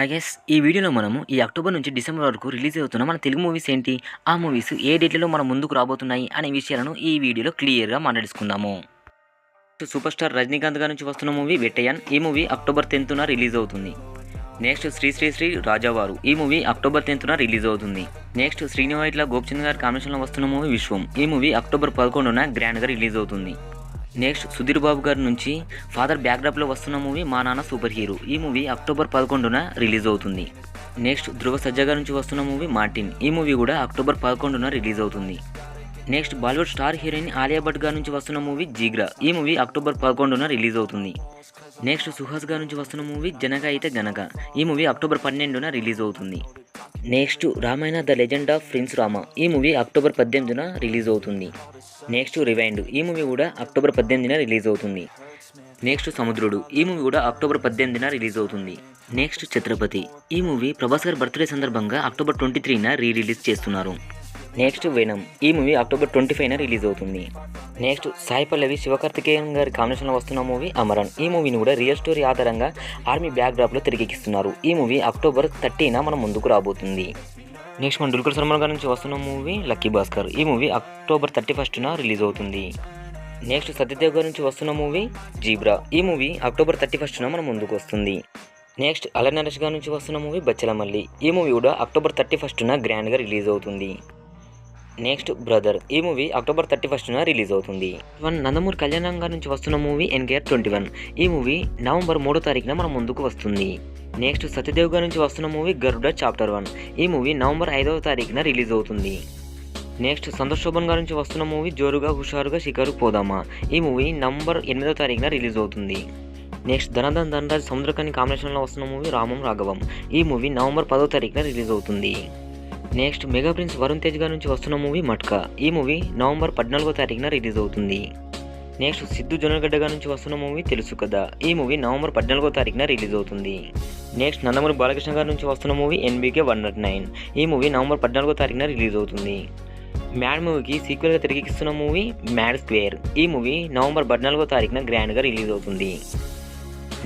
High ఈ వీడియోలో మనము ఈ అక్టోబర్ నుంచి డిసెంబర్ వరకు రిలీజ్ అవుతున్న మన తెలుగు మూవీస్ ఏంటి? ఆ మూవీస్ ఏ డేట్లలో మన ముందుకు రాబోతున్నాయి అనే విషయాలను ఈ వీడియోలో క్లియర్గా మాట్లాడుకుందాము సూపర్ స్టార్ రజనీకాంత్ గారి నుంచి వస్తున్న మూవీ వెట్టయన్ ఈ మూవీ అక్టోబర్ టెన్త్న రిలీజ్ అవుతుంది. నెక్స్ట్ శ్రీ శ్రీ శ్రీ రాజావారు. ఈ మూవీ అక్టోబర్ టెన్త్న రిలీజ్ అవుతుంది. నెక్స్ట్ శ్రీనివాయిట్ల గోపిచంద్ గారి కాంబినేషన్లో వస్తున్న మూవీ విశ్వం. ఈ మూవీ అక్టోబర్ పదకొండున గ్రాండ్గా రిలీజ్ అవుతుంది. నెక్స్ట్ సుధీర్ బాబు గారి నుంచి ఫాదర్ బ్యాక్డ్రాప్లో వస్తున్న movie Maa Nanna super hero. ఈ మూవీ అక్టోబర్ పదకొండున రిలీజ్ అవుతుంది. నెక్స్ట్ ధృవ సజ్జా గారి నుంచి వస్తున్న మూవీ మార్టిన్. ఈ మూవీ కూడా అక్టోబర్ పదకొండున రిలీజ్ అవుతుంది. Next Bollywood star heroine Alia Bhatt గారి నుంచి వస్తున్న మూవీ జీగ్రా. ఈ మూవీ అక్టోబర్ పదకొండున రిలీజ్ అవుతుంది. నెక్స్ట్ సుహాస్ గారి నుంచి వస్తున్న మూవీ జనక అయితే గనక. ఈ మూవీ అక్టోబర్ పన్నెండున రిలీజ్ అవుతుంది. Next Ramayana the legend of prince Rama. ఈ మూవీ అక్టోబర్ పద్దెనిమిదిన రిలీజ్ అవుతుంది. నెక్స్ట్ రివైండ్ ఈ మూవీ కూడా అక్టోబర్ పద్దెనిమిదిన రిలీజ్ అవుతుంది. నెక్స్ట్ సముద్రుడు. ఈ మూవీ కూడా అక్టోబర్ పద్దెనిమిదిన రిలీజ్ అవుతుంది. నెక్స్ట్ ఛత్రపతి. ఈ మూవీ ప్రభాస్ గారి బర్త్డే సందర్భంగా అక్టోబర్ ట్వంటీ త్రీన రీ రిలీజ్ చేస్తున్నారు. నెక్స్ట్ వెనం ఈ మూవీ అక్టోబర్ ట్వంటీ ఫైవ్న రిలీజ్ అవుతుంది. నెక్స్ట్ సాయి పల్లవి శివకార్తికేయన్ గారి కాంబినేషన్లో వస్తున్న మూవీ అమరన్. ఈ మూవీని కూడా రియల్ స్టోరీ ఆధారంగా ఆర్మీ బ్యాక్ డ్రాప్లో తెరకెక్కిస్తున్నారు. ఈ మూవీ అక్టోబర్ థర్టీన మన ముందుకు రాబోతుంది. నెక్స్ట్ మన దుల్కర్ సల్మాన్ గారి నుంచి వస్తున్న మూవీ లక్కీ భాస్కర్. ఈ మూవీ అక్టోబర్ థర్టీ ఫస్ట్న రిలీజ్ అవుతుంది. నెక్స్ట్ సత్యదేవ్ గారి నుంచి వస్తున్న మూవీ జీబ్రా. ఈ మూవీ అక్టోబర్ థర్టీ ఫస్ట్న మన ముందుకు వస్తుంది. నెక్స్ట్ అలర్ నరేష్ గారి నుంచి వస్తున్న మూవీ బచ్చలమల్లి. ఈ మూవీ కూడా అక్టోబర్ థర్టీ ఫస్ట్న గ్రాండ్గా రిలీజ్ అవుతుంది. Next Brother. ఈ మూవీ అక్టోబర్ థర్టీ ఫస్ట్న రిలీజ్ అవుతుంది. వన్ నందమూరి కళ్యాణం గారి నుంచి వస్తున్న మూవీ ఎన్కేఆర్ ట్వంటీ వన్. ఈ మూవీ నవంబర్ మూడో తారీఖున మన ముందుకు వస్తుంది. నెక్స్ట్ సత్యదేవ్ గారి నుంచి వస్తున్న మూవీ గరుడ చాప్టర్ వన్. ఈ మూవీ నవంబర్ ఐదవ తారీఖున రిలీజ్ అవుతుంది. నెక్స్ట్ సంతోష్ శోభన్ గారి నుంచి వస్తున్న మూవీ జోరుగా హుషారుగా షికారు పోదామా? ఈ మూవీ నంబర్ ఎనిమిదో తారీఖున రిలీజ్ అవుతుంది. నెక్స్ట్ ధనధన్ ధనరాజ్ సముద్రకని కాంబినేషన్లో వస్తున్న మూవీ రామం రాఘవం. ఈ మూవీ నవంబర్ పదో తారీఖున రిలీజ్ అవుతుంది. Next mega prince Varun Tej గారి నుంచి వస్తున్న మూవీ మట్కా. ఈ మూవీ నవంబర్ పద్నాలుగో తారీఖున రిలీజ్ అవుతుంది. నెక్స్ట్ సిద్ధు జొన్నగడ్డ గారి నుంచి వస్తున్న మూవీ తెలుసు కదా. ఈ మూవీ నవంబర్ పద్నాలుగో తారీఖున రిలీజ్ అవుతుంది. నెక్స్ట్ నందమూరి బాలకృష్ణ గారి నుంచి వస్తున్న movie NBK one not nine. ఈ మూవీ నవంబర్ పద్నాలుగో తారీఖున రిలీజ్ అవుతుంది. మ్యాడ్ మూవీకి సీక్వెల్గా తెరకెక్కిస్తున్న మూవీ మ్యాడ్ స్క్వేర్. ఈ మూవీ నవంబర్ పద్నాలుగో తారీఖున గ్రాండ్గా రిలీజ్ అవుతుంది.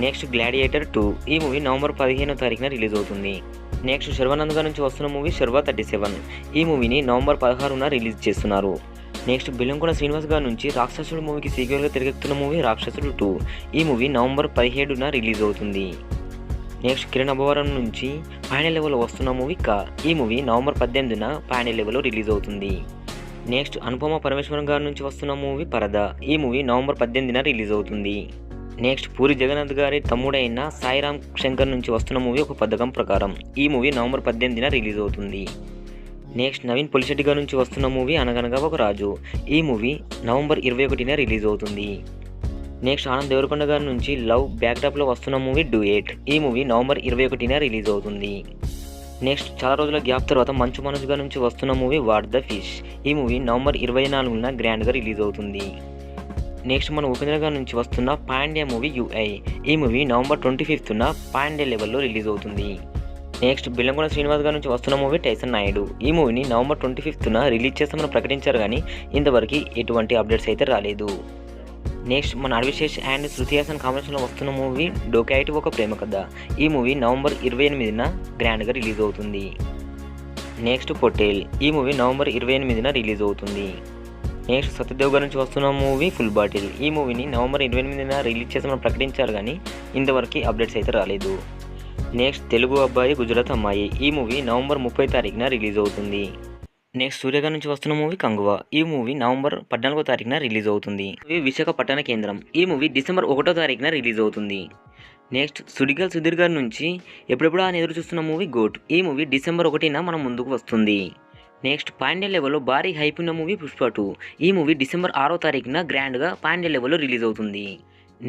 నెక్స్ట్ గ్లాడియేటర్ టూ ఈ మూవీ నవంబర్ పదిహేనో తారీఖున రిలీజ్ అవుతుంది. నెక్స్ట్ శర్వానంద్ గారి నుంచి వస్తున్న మూవీ శర్వా థర్టీ సెవెన్. ఈ మూవీని నవంబర్ పదహారున రిలీజ్ చేస్తున్నారు. నెక్స్ట్ బిలంకొండ శ్రీనివాస్ గారి నుంచి రాక్షసుడు మూవీకి సీక్వెల్గా తిరగెత్తున్న మూవీ రాక్షసుడు టూ ఈ మూవీ నవంబర్ పదిహేడున రిలీజ్ అవుతుంది. నెక్స్ట్ కిరణభవరం నుంచి ఫైనల్ లెవెల్లో వస్తున్న మూవీ కా. ఈ మూవీ నవంబర్ పద్దెనిమిదిన ఫైనల్ లెవెల్లో రిలీజ్ అవుతుంది. నెక్స్ట్ అనుపమ పరమేశ్వరం గారి నుంచి వస్తున్న మూవీ పరద. ఈ మూవీ నవంబర్ పద్దెనిమిదిన రిలీజ్ అవుతుంది. నెక్స్ట్ పూరి జగన్నాథ్ గారి తమ్ముడైన సాయిరామ్ శంకర్ నుంచి వస్తున్న మూవీ ఒక పథకం ప్రకారం. ఈ మూవీ నవంబర్ పద్దెనిమిదిన రిలీజ్ అవుతుంది. నెక్స్ట్ నవీన్ పొలిశెట్టి గారి నుంచి వస్తున్న మూవీ అనగనగా ఒక రాజు. ఈ మూవీ నవంబర్ ఇరవై ఒకటిన రిలీజ్ అవుతుంది. నెక్స్ట్ ఆనంద్ దేవరకొండ గారి నుంచి లవ్ బ్యాక్డ్రాప్లో వస్తున్న మూవీ డూ ఎయిట్ ఈ మూవీ నవంబర్ ఇరవై ఒకటిన రిలీజ్ అవుతుంది. నెక్స్ట్ చాలా రోజుల గ్యాప్ తర్వాత మంచు మనోజ్ గారి నుంచి వస్తున్న మూవీ వాట్ ద ఫిష్. ఈ మూవీ నవంబర్ ఇరవై నాలుగున గ్రాండ్గా రిలీజ్ అవుతుంది. నెక్స్ట్ మన ఉపేంద్ర గారి నుంచి వస్తున్న పాండ్యా మూవీ యుఐ. ఈ మూవీ నవంబర్ ట్వంటీ ఫిఫ్త్న పాండ్యా లెవెల్లో రిలీజ్ అవుతుంది. నెక్స్ట్ బిల్లంకొండ శ్రీనివాస్ గారి నుంచి వస్తున్న మూవీ టైసన్ నాయుడు. ఈ మూవీని నవంబర్ ట్వంటీ ఫిఫ్త్న రిలీజ్ చేస్తామని ప్రకటించారు కానీ ఇంతవరకు ఎటువంటి అప్డేట్స్ అయితే రాలేదు. నెక్స్ట్ మన అడివిశేష్ అండ్ శృతి హాసన్ కాంబినేషన్లో వస్తున్న మూవీ డోకాయిట్ ఒక ప్రేమ కథ. ఈ మూవీ నవంబర్ ఇరవై ఎనిమిదిన గ్రాండ్గా రిలీజ్ అవుతుంది. నెక్స్ట్ పొటేల్ ఈ మూవీ నవంబర్ ఇరవై ఎనిమిదిన రిలీజ్ అవుతుంది. నెక్స్ట్ సత్యదేవ్ గారి నుంచి వస్తున్న మూవీ ఫుల్ బాటిల్. ఈ మూవీని నవంబర్ ఇరవై ఎనిమిదిన రిలీజ్ చేసామని ప్రకటించారు కానీ ఇంతవరకు అప్డేట్స్ అయితే రాలేదు. నెక్స్ట్ తెలుగు అబ్బాయి గుజరాత్ అమ్మాయి. ఈ మూవీ నవంబర్ ముప్పై తారీఖున రిలీజ్ అవుతుంది. నెక్స్ట్ సూర్యగా నుంచి వస్తున్న మూవీ కంగువ. ఈ మూవీ నవంబర్ పద్నాలుగో తారీఖున రిలీజ్ అవుతుంది. ఇది విశాఖపట్టణ కేంద్రం. ఈ మూవీ డిసెంబర్ ఒకటో తారీఖున రిలీజ్ అవుతుంది. నెక్స్ట్ సుడిగల్ సుధీర్ గారి నుంచి ఎప్పుడెప్పుడు ఆయన ఎదురు చూస్తున్న మూవీ గోట్. ఈ మూవీ డిసెంబర్ ఒకటిన మన ముందుకు వస్తుంది. నెక్స్ట్ పాండ్య లెవెల్లో భారీ హైప్ ఉన్న మూవీ పుష్ప టూ. ఈ మూవీ డిసెంబర్ ఆరో తారీఖున గ్రాండ్గా పాండ్య లెవెల్లో రిలీజ్ అవుతుంది.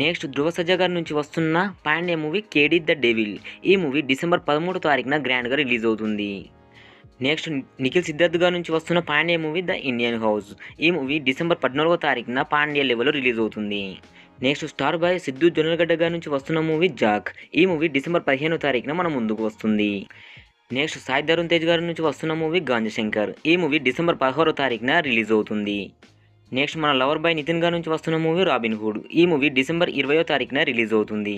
నెక్స్ట్ ధ్రువ సజ్జ గారి నుంచి వస్తున్న pan India movie KD the devil. ఈ మూవీ డిసెంబర్ పదమూడో తారీఖున గ్రాండ్గా రిలీజ్ అవుతుంది. నెక్స్ట్ నిఖిల్ సిద్ధార్థ్ గారి నుంచి వస్తున్న pan India movie the Indian house ఈ మూవీ డిసెంబర్ పద్నాలుగో తారీఖున పాండే లెవెల్లో రిలీజ్ అవుతుంది. Next star boy Siddhu Jonnalagadda గారి నుంచి వస్తున్న మూవీ జాక్ ఈ మూవీ డిసెంబర్ పదిహేనో తారీఖున మన ముందుకు వస్తుంది. నెక్స్ట్ సాయి ధరుణ్ తేజ్ గారి నుంచి వస్తున్న మూవీ గాంజశంకర్ ఈ మూవీ డిసెంబర్ పదహారో తారీఖున రిలీజ్ అవుతుంది. నెక్స్ట్ మన లవర్ బాయ్ నితిన్ గారి నుంచి వస్తున్న మూవీ రాబిన్ హుడ్ ఈ మూవీ డిసెంబర్ ఇరవయో తారీఖున రిలీజ్ అవుతుంది.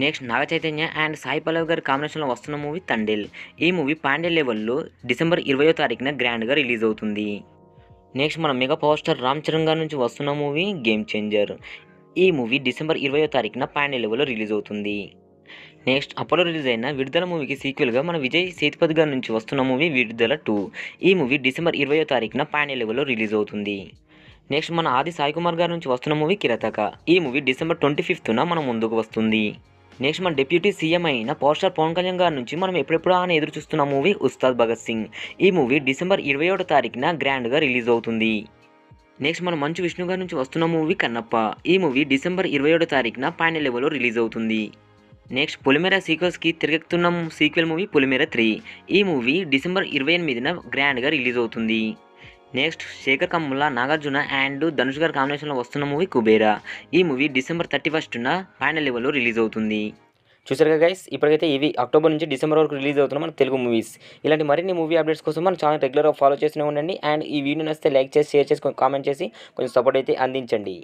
నెక్స్ట్ నాగ చైతన్య అండ్ సాయి పల్లవి గారి కాంబినేషన్లో వస్తున్న మూవీ తండేల్. ఈ మూవీ పాండే లెవెల్లో డిసెంబర్ ఇరవయో తారీఖున గ్రాండ్గా రిలీజ్ అవుతుంది. నెక్స్ట్ మన mega power star Ram Charan గారి నుంచి వస్తున్న మూవీ గేమ్ చేంజర్ ఈ మూవీ డిసెంబర్ ఇరవయో తారీఖున పాండే లెవెల్లో రిలీజ్ అవుతుంది. నెక్స్ట్ అపోలో రిలీజ్ అయిన విడుదల మూవీకి సీక్వెల్గా మన విజయ్ సేతుపతి గారి నుంచి వస్తున్న మూవీ విడుదల టూ ఈ మూవీ డిసెంబర్ ఇరవయో తారీఖున పాండే లెవెల్లో రిలీజ్ అవుతుంది. నెక్స్ట్ మన ఆది సాయి కుమార్ గారి నుంచి వస్తున్న మూవీ కిరతక. ఈ మూవీ డిసెంబర్ ట్వంటీ ఫిఫ్త్న మన ముందుకు వస్తుంది. నెక్స్ట్ మన డిప్యూటీ సీఎం అయిన పవర్ స్టార్ పవన్ కళ్యాణ్ గారి నుంచి మనం ఎప్పుడెప్పుడు అని ఎదురు చూస్తున్న మూవీ ఉస్తాద్ భగత్ సింగ్. ఈ మూవీ డిసెంబర్ ఇరవై ఒకటో తారీఖున గ్రాండ్గా రిలీజ్ అవుతుంది. నెక్స్ట్ మన మంచు విష్ణు గారి నుంచి వస్తున్న మూవీ కన్నప్ప. ఈ మూవీ డిసెంబర్ ఇరవై ఒకటో తారీఖున పైన లెవెల్లో రిలీజ్ అవుతుంది. నెక్స్ట్ పొలిమేర సీక్వెల్స్కి తిరగెత్తున్న సీక్వెల్ మూవీ పొలిమేర త్రీ ఈ మూవీ డిసెంబర్ ఇరవై ఎనిమిదిన గ్రాండ్గా రిలీజ్ అవుతుంది. నెక్స్ట్ శేఖర్ కమ్ముల నాగార్జున అండ్ ధనుష్ గారి కాంబినేషన్లో వస్తున్న మూవీ కుబేరా. ఈ మూవీ డిసెంబర్ థర్టీ ఫస్ట్న ఫైనల్ లెవెల్లో రిలీజ్ అవుతుంది. చూసారుగా గైస్ ఇప్పటికైతే ఇవి అక్టోబర్ నుంచి డిసెంబర్ వరకు రిలీజ్ అవుతున్న మన తెలుగు మూవీస్ ఇలాంటి మరిన్ని మూవీ అప్డేట్స్ కోసం మన ఛానల్ రెగ్యులర్గా ఫాలో చేస్తూనే ఉండండి. అండ్ ఈ వీడియో నచ్చితే లైక్ చేసి షేర్ చేసి కామెంట్ చేసి కొంచెం సపోర్ట్ అయితే అందించండి.